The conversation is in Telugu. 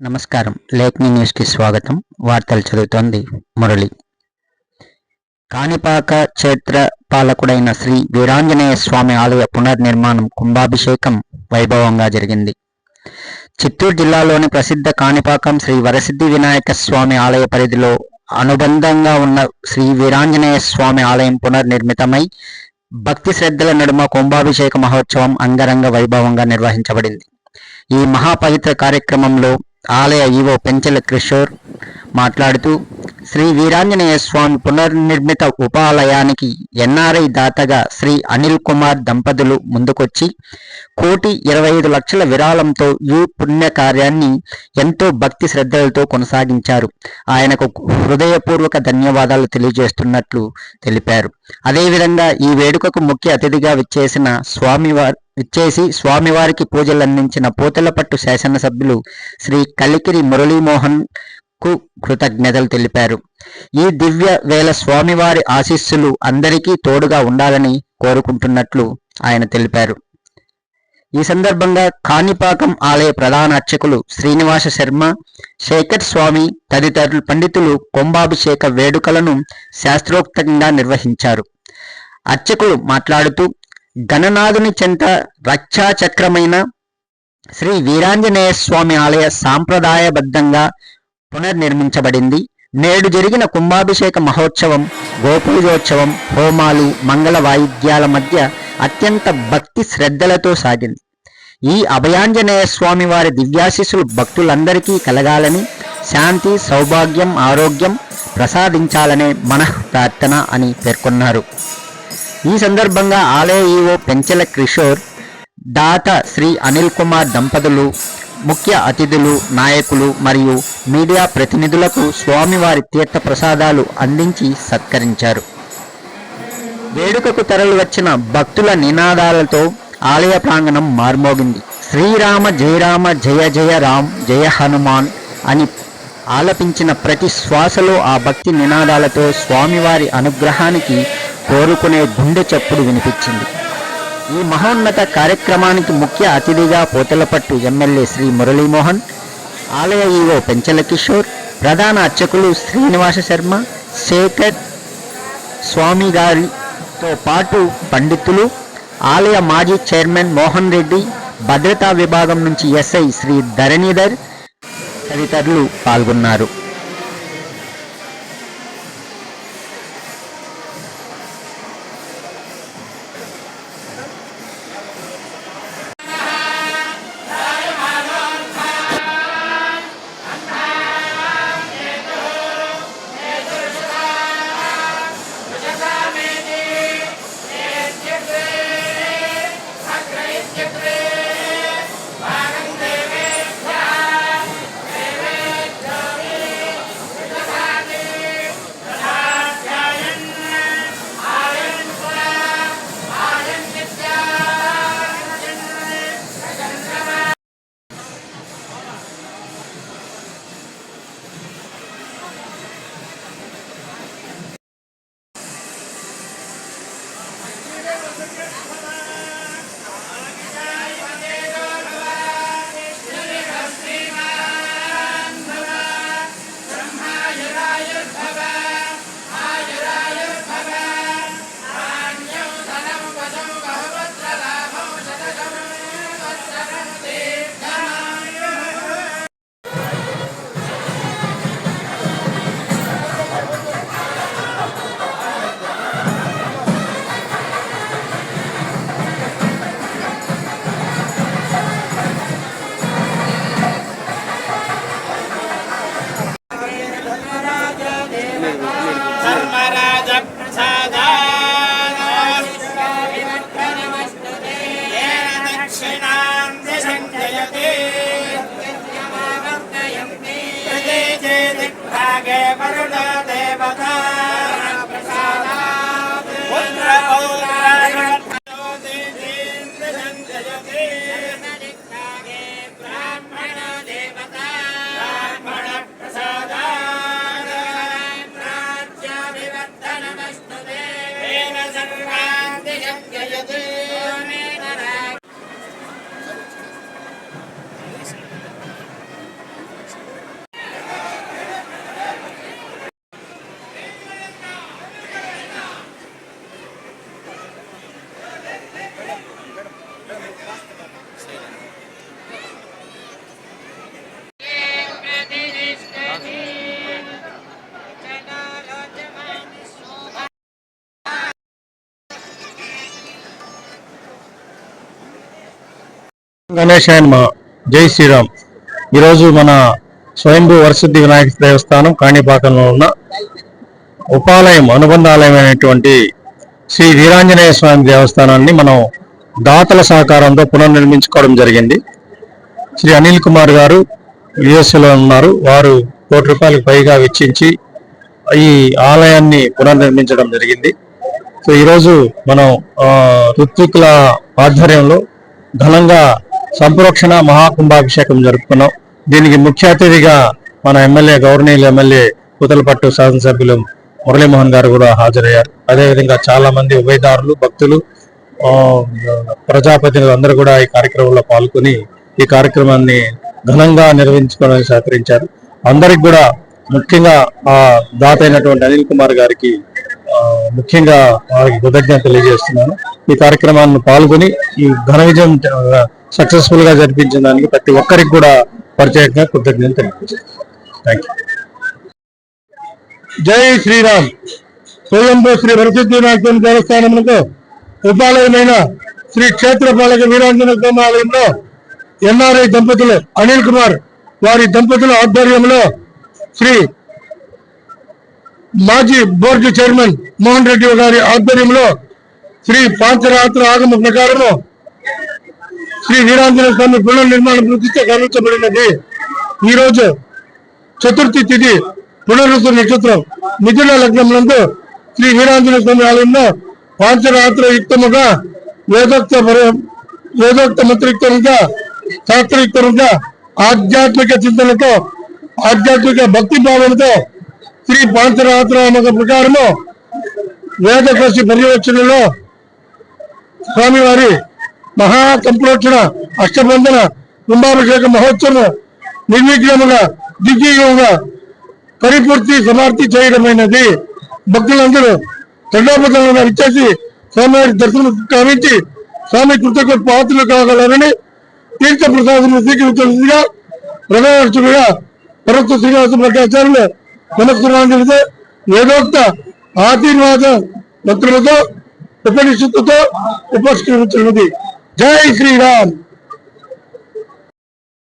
నమస్కారం. లేఖని న్యూస్కి స్వాగతం. వార్తలు చదువుతోంది మురళి. కాణిపాక క్షేత్ర పాలకుడైన శ్రీ వీరాంజనేయ స్వామి ఆలయ పునర్నిర్మాణం కుంభాభిషేకం వైభవంగా జరిగింది. చిత్తూరు జిల్లాలోని ప్రసిద్ధ కాణిపాకం శ్రీ వరసిద్ధి వినాయక స్వామి ఆలయ పరిధిలో అనుబంధంగా ఉన్న శ్రీ వీరాంజనేయ స్వామి ఆలయం పునర్నిర్మితమై భక్తి శ్రద్ధల నడుమ కుంభాభిషేక మహోత్సవం అంగరంగ వైభవంగా నిర్వహించబడింది. ఈ మహాపవిత్ర కార్యక్రమంలో ఆలయ ఈవో పెంచెల కిషోర్ మాట్లాడుతూ శ్రీ వీరాంజనేయ స్వామి పునర్నిర్మిత ఉపాలయానికి ఎన్ఆర్ఐ దాతగా శ్రీ అనిల్ కుమార్ దంపతులు ముందుకొచ్చి కోటి ఇరవై ఐదు లక్షల విరాళంతో ఈ పుణ్య కార్యాన్ని ఎంతో భక్తి శ్రద్ధలతో కొనసాగించారు. ఆయనకు హృదయపూర్వక ధన్యవాదాలు తెలియజేస్తున్నట్లు తెలిపారు. అదేవిధంగా ఈ వేడుకకు ముఖ్య అతిథిగా విచ్చేసిన స్వామివారి విచ్చేసి స్వామివారికి పూజలు అందించిన పూతలపట్టు శాసనసభ్యులు శ్రీ కలికిరి మురళీమోహన్ కు కృతజ్ఞతలు తెలిపారు. ఈ దివ్య వేల స్వామివారి ఆశీస్సులు అందరికీ తోడుగా ఉండాలని కోరుకుంటున్నట్లు ఆయన తెలిపారు. ఈ సందర్భంగా కాణిపాకం ఆలయ ప్రధాన అర్చకులు శ్రీనివాస శర్మ శేఖర్ స్వామి తదితరులు పండితులు కుంభాభిషేక వేడుకలను శాస్త్రోక్తంగా నిర్వహించారు. అర్చకులు మాట్లాడుతూ గణనాథుని చెంత రక్షాచక్రమైన శ్రీ వీరాంజనేయ స్వామి ఆలయ సాంప్రదాయబద్ధంగా పునర్నిర్మించబడింది. నేడు జరిగిన కుంభాభిషేక మహోత్సవం గోపూజోత్సవం హోమాలు మంగళ వాయిద్యాల మధ్య అత్యంత భక్తి శ్రద్ధలతో సాగింది. ఈ అభయాంజనేయ స్వామి వారి దివ్యాశిస్సులు భక్తులందరికీ కలగాలని శాంతి సౌభాగ్యం ఆరోగ్యం ప్రసాదించాలనే మనః ప్రార్థన అని పేర్కొన్నారు. ఈ సందర్భంగా ఆలయ ఈవో పెంచెల కిషోర్ దాత శ్రీ అనిల్ కుమార్ దంపతులు ముఖ్య అతిథులు నాయకులు మరియు మీడియా ప్రతినిధులకు స్వామివారి తీర్థ ప్రసాదాలు అందించి సత్కరించారు. వేడుకకు తరలి వచ్చిన భక్తుల నినాదాలతో ఆలయ ప్రాంగణం మార్మోగింది. శ్రీరామ జయరామ జయ జయ రామ్ జయ హనుమాన్ అని ఆలపించిన ప్రతి శ్వాసలో ఆ భక్తి నినాదాలతో స్వామివారి అనుగ్రహానికి కోరుకునే గుండె చప్పుడు వినిపించింది. ఈ మహోన్నత కార్యక్రమానికి ముఖ్య అతిథిగా పోతలపట్టు ఎమ్మెల్యే శ్రీ మురళీమోహన్ ఆలయ ఈవో పెంచల కిషోర్ ప్రధాన అర్చకులు శ్రీనివాస శర్మ శేఖర్ స్వామి గారితో పాటు పండితులు ఆలయ మాజీ చైర్మన్ మోహన్ రెడ్డి భద్రతా విభాగం నుంచి ఎస్ఐ శ్రీ ధరణీధర్ తదితరులు పాల్గొన్నారు. దిగ్భాగే గణేశాయన్ మా జై శ్రీరామ్. ఈరోజు మన స్వయంభూ వరసిద్ధి వినాయక దేవస్థానం కాణిపాకంలో ఉన్న ఉపాలయం అనుబంధాలయమైనటువంటి శ్రీ వీరాంజనేయ స్వామి దేవస్థానాన్ని మనం దాతల సహకారంతో పునర్నిర్మించుకోవడం జరిగింది. శ్రీ అనిల్ కుమార్ గారు యుఎస్ఏలో ఉన్నారు. వారు కోటి రూపాయలకు పైగా వెచ్చించి ఈ ఆలయాన్ని పునర్నిర్మించడం జరిగింది. సో ఈరోజు మనం ఋత్వికుల ఆధ్వర్యంలో ఘనంగా సంప్రోక్షణ మహాకుంభాభిషేకం జరుపుకున్నాం. దీనికి ముఖ్య అతిథిగా మన ఎమ్మెల్యే గౌరవనీయులు ఎమ్మెల్యే కుతలపట్టు శాసనసభ్యులు మురళీమోహన్ గారు కూడా హాజరయ్యారు. అదేవిధంగా చాలా మంది ఉభయదారులు భక్తులు ప్రజాప్రతినిధులు అందరూ కూడా ఈ కార్యక్రమంలో పాల్గొని ఈ కార్యక్రమాన్ని ఘనంగా నిర్వహించుకోవడానికి సహకరించారు. అందరికి కూడా ముఖ్యంగా ఆ దాత అయినటువంటి అనిల్ కుమార్ గారికి ముఖ్యంగా వారికి కృతజ్ఞత తెలియజేస్తున్నాను. ఈ కార్యక్రమాన్ని పాల్గొని ఈ ఘన విజయం సక్సెస్ఫుల్గా జరిపించిన దానికి ప్రతి ఒక్కరికి కూడా ప్రత్యేకంగా కృతజ్ఞతలు తెలియజేస్తున్నాను. థ్యాంక్ యూ జై శ్రీరామ్. స్వయంభూ శ్రీ వరసిద్ధి దేవస్థానములకు ఉపాలయమైన శ్రీ క్షేత్రపాలక వీరాంజన దేవాలయంలో ఎన్ఆర్ఐ దంపతులు అనిల్ కుమార్ వారి దంపతుల ఆధ్వర్యంలో శ్రీ మాజీ బోర్డు చైర్మన్ మోహన్ రెడ్డి గారి ఆధ్వర్యంలో శ్రీ పాంచరాత్ర ఆగమ ప్రకారము శ్రీ వీరాంజనేయ స్వామి పునర్నిర్మాణ ప్రతిష్ట గావించబడినది ఈ రోజు చతుర్థి తిథి పునరుద్ధ నక్షత్రం మిథున లగ్నం నందు శ్రీ వీరాంజనేయ స్వామి ఆలయంలో పాంచరాత్ర యుక్తముగా వేదోక్త వేదోక్త మంత్రయుక్తముగా శాస్త్రయుక్తముగా ఆధ్యాత్మిక చింతనతో ఆధ్యాత్మిక భక్తి భావంతో శ్రీ పాంచరాత్ర ప్రకారము వేదకోశి పర్యవేక్షణలో స్వామివారి మహా సంప్రోక్షణ అష్టబంధన కుంభాభిషేక మహోత్సవం నిర్విఘ్నముగా దిగ్విజయముగా పరిపూర్తి సమాప్తి చేయడమైనది. భక్తులందరూ దండోపదంగా ఇచ్చేసి స్వామివారి దర్శనం కావించి స్వామి కృతజ్ఞ పాత్రలు కాగలరని తీర్థ ప్రసాదం స్వీకరించగా ప్రధానర్చుడుగా పరత్వ శ్రీనివాస భట్టాచార్యులు నమస్కారాంజలితో వేదోక్త ఆశీర్వాద మంత్రులతో ఉపనిషత్తుతో ఉపస్కరించినది జై శ్రీరామ్